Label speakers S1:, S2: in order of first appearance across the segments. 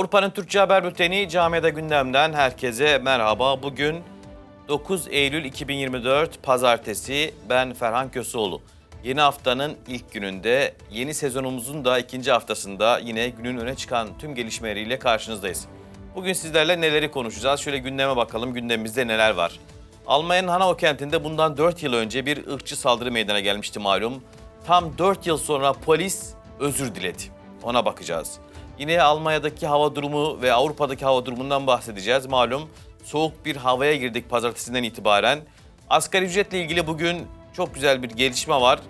S1: Avrupa'nın Türkçe Haber Bülteni Camiada Gündem'den herkese merhaba. Bugün 9 Eylül 2024 Pazartesi ben Ferhan Köseoğlu. Yeni haftanın ilk gününde, yeni sezonumuzun da ikinci haftasında yine günün öne çıkan tüm gelişmeleriyle karşınızdayız. Bugün sizlerle neleri konuşacağız? Şöyle gündeme bakalım, gündemimizde neler var? Almanya'nın Hanau kentinde bundan 4 yıl önce bir ırkçı saldırı meydana gelmişti malum. Tam 4 yıl sonra polis özür diledi. Ona bakacağız. Yine Almanya'daki hava durumu ve Avrupa'daki hava durumundan bahsedeceğiz. Malum soğuk bir havaya girdik pazartesinden itibaren. Asgari ücretle ilgili bugün çok güzel bir gelişme var.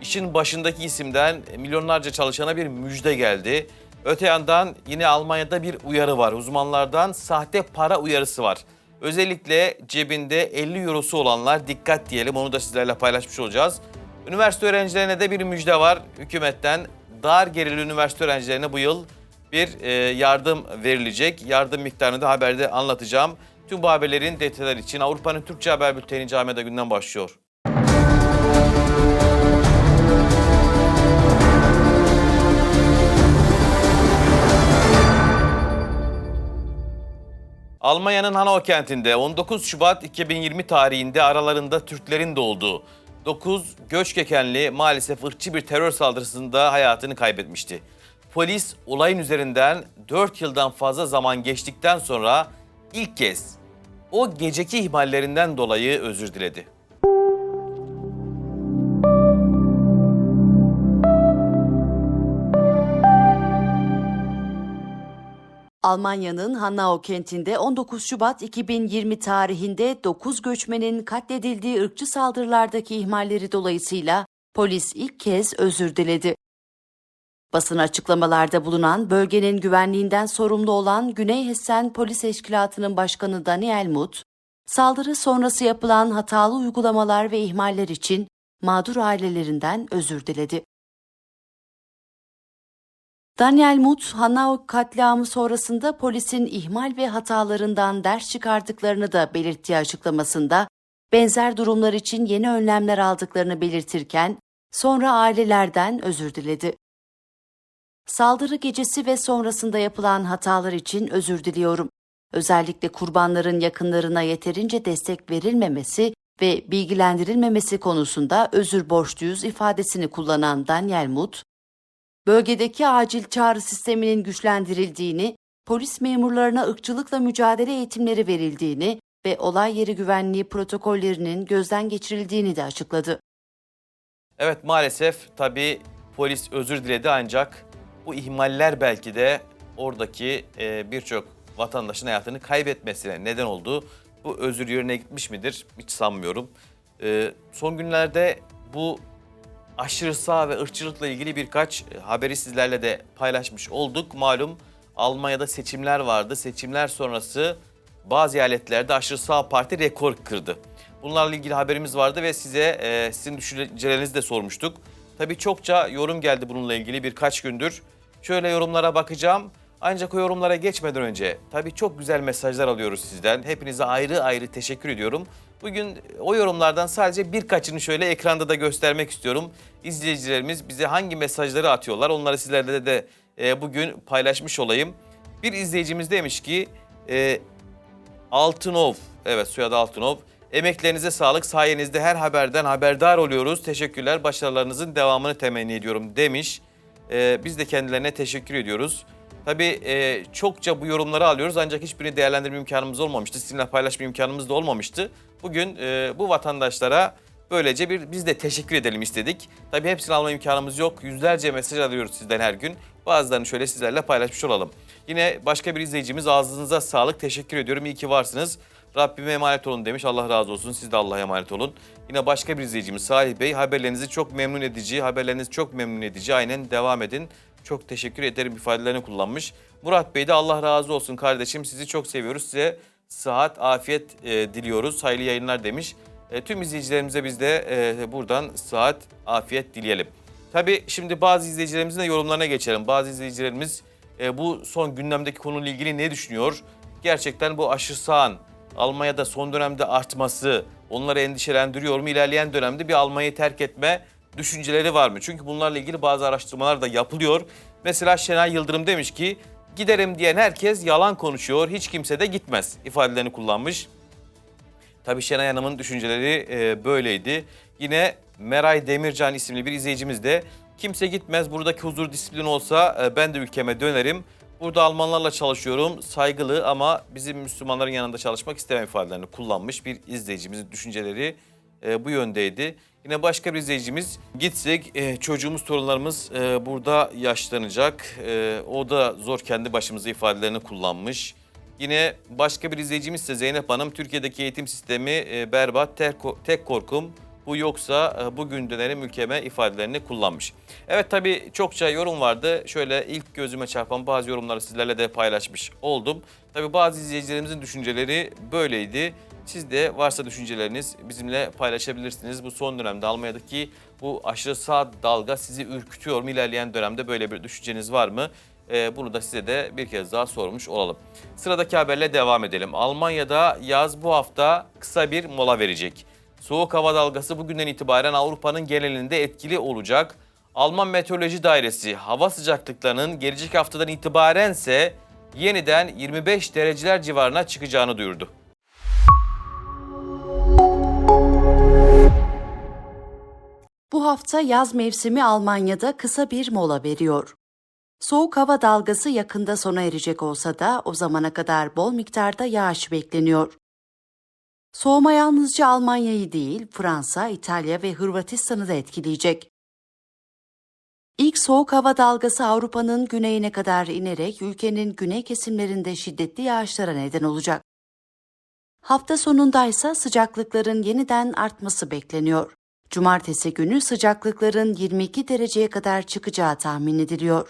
S1: İşin başındaki isimden milyonlarca çalışana bir müjde geldi. Öte yandan yine Almanya'da bir uyarı var. Uzmanlardan sahte para uyarısı var. Özellikle cebinde 50 eurosu olanlar dikkat diyelim onu da sizlerle paylaşmış olacağız. Üniversite öğrencilerine de bir müjde var. Hükümetten dar gerili üniversite öğrencilerine bu yıl bir e, yardım verilecek. Yardım miktarını da haberde anlatacağım. Tüm bu haberlerin detayları için Avrupa'nın Türkçe Haber Bülteni Camiada Günden başlıyor. Almanya'nın Hanau kentinde 19 Şubat 2020 tarihinde aralarında Türklerin de olduğu 9 göç kökenli maalesef ırkçı bir terör saldırısında hayatını kaybetmişti. Polis olayın üzerinden 4 yıldan fazla zaman geçtikten sonra ilk kez o geceki ihmallerinden dolayı özür diledi.
S2: Almanya'nın Hanau kentinde 19 Şubat 2020 tarihinde 9 göçmenin katledildiği ırkçı saldırılardaki ihmalleri dolayısıyla polis ilk kez özür diledi. Basın açıklamalarda bulunan bölgenin güvenliğinden sorumlu olan Güney Hessen Polis Teşkilatı'nın başkanı Daniel Muth, saldırı sonrası yapılan hatalı uygulamalar ve ihmaller için mağdur ailelerinden özür diledi. Daniel Muth, Hanau katliamı sonrasında polisin ihmal ve hatalarından ders çıkardıklarını da belirttiği açıklamasında, benzer durumlar için yeni önlemler aldıklarını belirtirken, sonra ailelerden özür diledi. Saldırı gecesi ve sonrasında yapılan hatalar için özür diliyorum. Özellikle kurbanların yakınlarına yeterince destek verilmemesi ve bilgilendirilmemesi konusunda özür borçluyuz ifadesini kullanan Daniel Muth, bölgedeki acil çağrı sisteminin güçlendirildiğini, polis memurlarına ırkçılıkla mücadele eğitimleri verildiğini ve olay yeri güvenliği protokollerinin gözden geçirildiğini de açıkladı.
S1: Evet maalesef tabii polis özür diledi ancak bu ihmaller belki de oradaki e, birçok vatandaşın hayatını kaybetmesine neden oldu. Bu özür yerine gitmiş midir? Hiç sanmıyorum. E, son günlerde bu aşırı sağ ve ırkçılıkla ilgili birkaç e, haberi sizlerle de paylaşmış olduk. Malum Almanya'da seçimler vardı. Seçimler sonrası bazı eyaletlerde aşırı sağ parti rekor kırdı. Bunlarla ilgili haberimiz vardı ve size e, sizin düşüncelerinizi de sormuştuk. Tabii çokça yorum geldi bununla ilgili birkaç gündür. Şöyle yorumlara bakacağım. Ancak o yorumlara geçmeden önce tabii çok güzel mesajlar alıyoruz sizden. Hepinize ayrı ayrı teşekkür ediyorum. Bugün o yorumlardan sadece birkaçını şöyle ekranda da göstermek istiyorum. İzleyicilerimiz bize hangi mesajları atıyorlar onları sizlerle de, e, bugün paylaşmış olayım. Bir izleyicimiz demiş ki e, Altınov, evet soyadı Altınov. Emeklerinize sağlık, sayenizde her haberden haberdar oluyoruz. Teşekkürler, başarılarınızın devamını temenni ediyorum demiş. Ee, biz de kendilerine teşekkür ediyoruz. Tabii e, çokça bu yorumları alıyoruz ancak hiçbirini değerlendirme imkanımız olmamıştı. Sizinle paylaşma imkanımız da olmamıştı. Bugün e, bu vatandaşlara böylece bir biz de teşekkür edelim istedik. Tabii hepsini alma imkanımız yok. Yüzlerce mesaj alıyoruz sizden her gün. Bazılarını şöyle sizlerle paylaşmış olalım. Yine başka bir izleyicimiz ağzınıza sağlık. Teşekkür ediyorum. İyi ki varsınız. Rabbime emanet olun demiş. Allah razı olsun. Siz de Allah'a emanet olun. Yine başka bir izleyicimiz Salih Bey. Haberlerinizi çok memnun edici. Haberleriniz çok memnun edici. Aynen devam edin. Çok teşekkür ederim ifadelerini kullanmış. Murat Bey de Allah razı olsun kardeşim. Sizi çok seviyoruz. Size sıhhat, afiyet e, diliyoruz. Hayırlı yayınlar demiş. E, tüm izleyicilerimize biz de e, buradan sıhhat, afiyet dileyelim. Tabii şimdi bazı izleyicilerimizin de yorumlarına geçelim. Bazı izleyicilerimiz e, bu son gündemdeki konuyla ilgili ne düşünüyor? Gerçekten bu aşı sağın Almanya'da son dönemde artması onları endişelendiriyor mu? İlerleyen dönemde bir Almanya'yı terk etme düşünceleri var mı? Çünkü bunlarla ilgili bazı araştırmalar da yapılıyor. Mesela Şenay Yıldırım demiş ki Giderim diyen herkes yalan konuşuyor, hiç kimse de gitmez ifadelerini kullanmış. Tabii Şenay Hanım'ın düşünceleri e, böyleydi. Yine Meray Demircan isimli bir izleyicimiz de kimse gitmez buradaki huzur disiplin olsa e, ben de ülkeme dönerim. Burada Almanlarla çalışıyorum saygılı ama bizim Müslümanların yanında çalışmak istemem ifadelerini kullanmış bir izleyicimizin düşünceleri e, bu yöndeydi. Yine başka bir izleyicimiz gitsek e, çocuğumuz torunlarımız e, burada yaşlanacak. E, o da zor kendi başımıza ifadelerini kullanmış. Yine başka bir izleyicimiz ise Zeynep Hanım, Türkiye'deki eğitim sistemi e, berbat, tek, tek korkum bu yoksa e, bugün dönerim ülkeme ifadelerini kullanmış. Evet tabii çokça yorum vardı. Şöyle ilk gözüme çarpan bazı yorumları sizlerle de paylaşmış oldum. Tabii bazı izleyicilerimizin düşünceleri böyleydi. Siz de varsa düşünceleriniz bizimle paylaşabilirsiniz. Bu son dönemde Almanya'daki bu aşırı sağ dalga sizi ürkütüyor mu? İlerleyen dönemde böyle bir düşünceniz var mı? Ee, bunu da size de bir kez daha sormuş olalım. Sıradaki haberle devam edelim. Almanya'da yaz bu hafta kısa bir mola verecek. Soğuk hava dalgası bugünden itibaren Avrupa'nın genelinde etkili olacak. Alman Meteoroloji Dairesi hava sıcaklıklarının gelecek haftadan itibarense yeniden 25 dereceler civarına çıkacağını duyurdu.
S2: Bu hafta yaz mevsimi Almanya'da kısa bir mola veriyor. Soğuk hava dalgası yakında sona erecek olsa da o zamana kadar bol miktarda yağış bekleniyor. Soğuma yalnızca Almanya'yı değil, Fransa, İtalya ve Hırvatistan'ı da etkileyecek. İlk soğuk hava dalgası Avrupa'nın güneyine kadar inerek ülkenin güney kesimlerinde şiddetli yağışlara neden olacak. Hafta sonundaysa sıcaklıkların yeniden artması bekleniyor. Cumartesi günü sıcaklıkların 22 dereceye kadar çıkacağı tahmin ediliyor.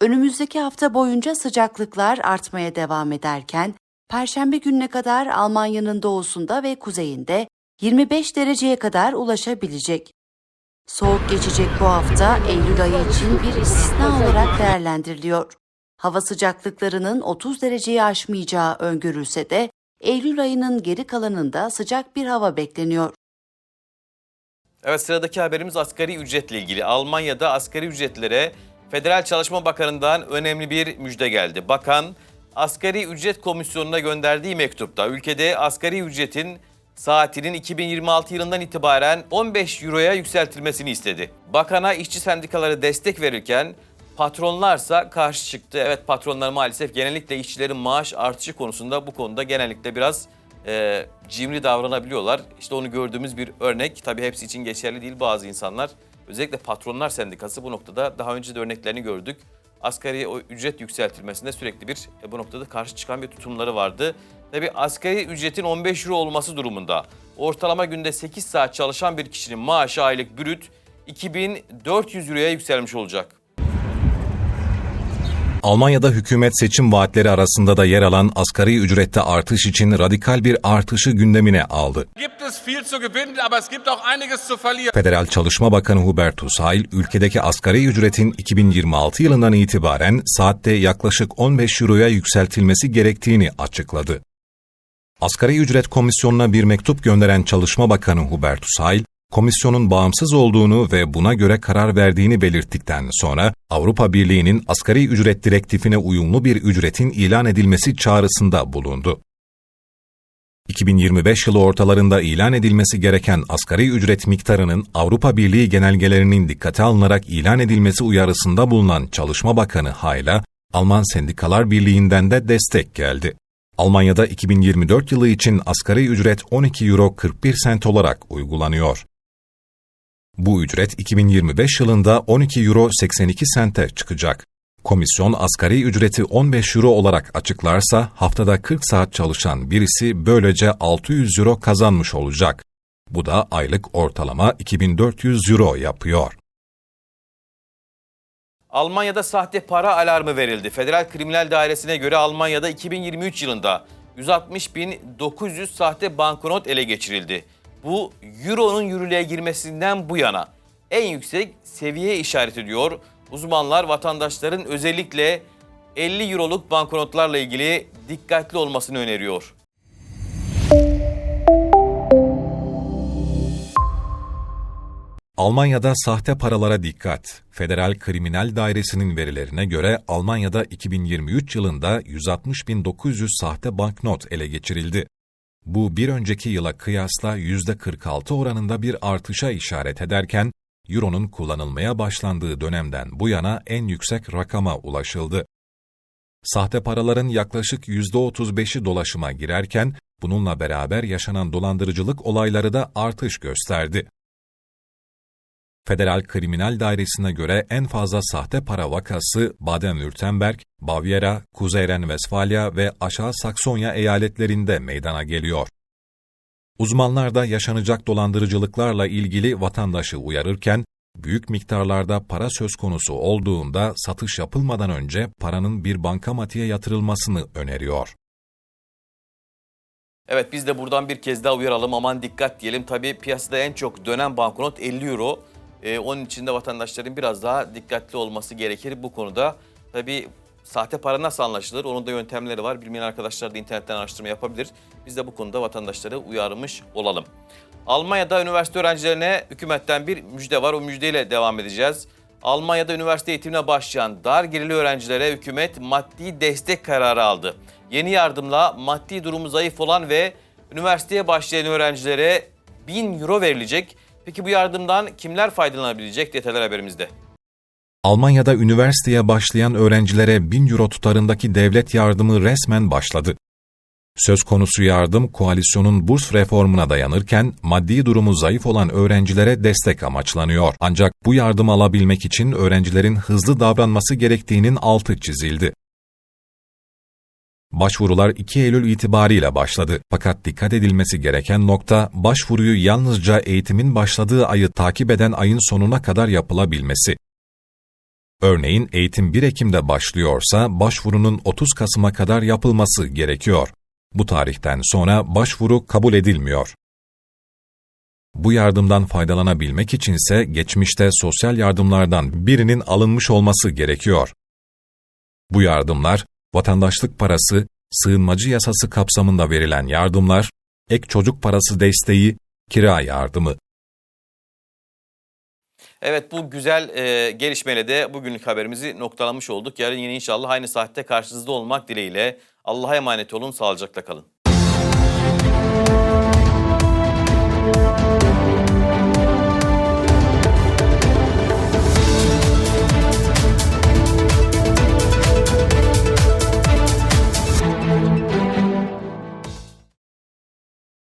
S2: Önümüzdeki hafta boyunca sıcaklıklar artmaya devam ederken, Perşembe gününe kadar Almanya'nın doğusunda ve kuzeyinde 25 dereceye kadar ulaşabilecek. Soğuk geçecek bu hafta Eylül ayı için bir istisna olarak değerlendiriliyor. Hava sıcaklıklarının 30 dereceyi aşmayacağı öngörülse de Eylül ayının geri kalanında sıcak bir hava bekleniyor.
S1: Evet sıradaki haberimiz asgari ücretle ilgili. Almanya'da asgari ücretlere Federal Çalışma Bakanı'ndan önemli bir müjde geldi. Bakan, Asgari Ücret Komisyonu'na gönderdiği mektupta ülkede asgari ücretin saatinin 2026 yılından itibaren 15 euroya yükseltilmesini istedi. Bakana işçi sendikaları destek verirken patronlarsa karşı çıktı. Evet patronlar maalesef genellikle işçilerin maaş artışı konusunda bu konuda genellikle biraz e, cimri davranabiliyorlar. İşte onu gördüğümüz bir örnek. Tabii hepsi için geçerli değil bazı insanlar. Özellikle patronlar sendikası bu noktada daha önce de örneklerini gördük. Asgari ücret yükseltilmesinde sürekli bir e, bu noktada karşı çıkan bir tutumları vardı. Tabii asgari ücretin 15 euro olması durumunda ortalama günde 8 saat çalışan bir kişinin maaşı aylık brüt 2400 euroya yükselmiş olacak.
S3: Almanya'da hükümet seçim vaatleri arasında da yer alan asgari ücrette artış için radikal bir artışı gündemine aldı. Federal Çalışma Bakanı Hubertus Heil, ülkedeki asgari ücretin 2026 yılından itibaren saatte yaklaşık 15 euroya yükseltilmesi gerektiğini açıkladı. Asgari Ücret Komisyonu'na bir mektup gönderen Çalışma Bakanı Hubertus Heil, komisyonun bağımsız olduğunu ve buna göre karar verdiğini belirttikten sonra Avrupa Birliği'nin asgari ücret direktifine uyumlu bir ücretin ilan edilmesi çağrısında bulundu. 2025 yılı ortalarında ilan edilmesi gereken asgari ücret miktarının Avrupa Birliği genelgelerinin dikkate alınarak ilan edilmesi uyarısında bulunan Çalışma Bakanı Hayla, Alman Sendikalar Birliği'nden de destek geldi. Almanya'da 2024 yılı için asgari ücret 12 euro 41 sent olarak uygulanıyor. Bu ücret 2025 yılında 12 euro 82 sente çıkacak. Komisyon asgari ücreti 15 euro olarak açıklarsa haftada 40 saat çalışan birisi böylece 600 euro kazanmış olacak. Bu da aylık ortalama 2400 euro yapıyor.
S1: Almanya'da sahte para alarmı verildi. Federal Kriminal Dairesi'ne göre Almanya'da 2023 yılında 160.900 sahte banknot ele geçirildi. Bu Euro'nun yürürlüğe girmesinden bu yana en yüksek seviye işaret ediyor. Uzmanlar vatandaşların özellikle 50 Euroluk banknotlarla ilgili dikkatli olmasını öneriyor.
S3: Almanya'da sahte paralara dikkat. Federal Kriminal Dairesi'nin verilerine göre Almanya'da 2023 yılında 160.900 sahte banknot ele geçirildi. Bu bir önceki yıla kıyasla %46 oranında bir artışa işaret ederken, Euro'nun kullanılmaya başlandığı dönemden bu yana en yüksek rakama ulaşıldı. Sahte paraların yaklaşık %35'i dolaşıma girerken, bununla beraber yaşanan dolandırıcılık olayları da artış gösterdi. Federal Kriminal Dairesi'ne göre en fazla sahte para vakası Baden-Württemberg, Bavyera, Kuzey Ren-Vesfalya ve Aşağı Saksonya eyaletlerinde meydana geliyor. Uzmanlar da yaşanacak dolandırıcılıklarla ilgili vatandaşı uyarırken, büyük miktarlarda para söz konusu olduğunda satış yapılmadan önce paranın bir bankamatiğe yatırılmasını öneriyor.
S1: Evet biz de buradan bir kez daha uyaralım aman dikkat diyelim. Tabii piyasada en çok dönen banknot 50 euro. Ee, onun için de vatandaşların biraz daha dikkatli olması gerekir bu konuda. Tabii sahte para nasıl anlaşılır? Onun da yöntemleri var. Bilmeyen arkadaşlar da internetten araştırma yapabilir. Biz de bu konuda vatandaşları uyarmış olalım. Almanya'da üniversite öğrencilerine hükümetten bir müjde var. O müjdeyle devam edeceğiz. Almanya'da üniversite eğitimine başlayan dar gelirli öğrencilere hükümet maddi destek kararı aldı. Yeni yardımla maddi durumu zayıf olan ve üniversiteye başlayan öğrencilere 1000 euro verilecek. Peki bu yardımdan kimler faydalanabilecek? Detaylar haberimizde.
S3: Almanya'da üniversiteye başlayan öğrencilere 1000 euro tutarındaki devlet yardımı resmen başladı. Söz konusu yardım koalisyonun burs reformuna dayanırken maddi durumu zayıf olan öğrencilere destek amaçlanıyor. Ancak bu yardım alabilmek için öğrencilerin hızlı davranması gerektiğinin altı çizildi. Başvurular 2 Eylül itibariyle başladı. Fakat dikkat edilmesi gereken nokta başvuruyu yalnızca eğitimin başladığı ayı takip eden ayın sonuna kadar yapılabilmesi. Örneğin eğitim 1 Ekim'de başlıyorsa başvurunun 30 Kasım'a kadar yapılması gerekiyor. Bu tarihten sonra başvuru kabul edilmiyor. Bu yardımdan faydalanabilmek içinse geçmişte sosyal yardımlardan birinin alınmış olması gerekiyor. Bu yardımlar, vatandaşlık parası, sığınmacı yasası kapsamında verilen yardımlar, ek çocuk parası desteği, kira yardımı.
S1: Evet bu güzel e, gelişmeyle de bugünlük haberimizi noktalamış olduk. Yarın yine inşallah aynı saatte karşınızda olmak dileğiyle. Allah'a emanet olun, sağlıcakla kalın.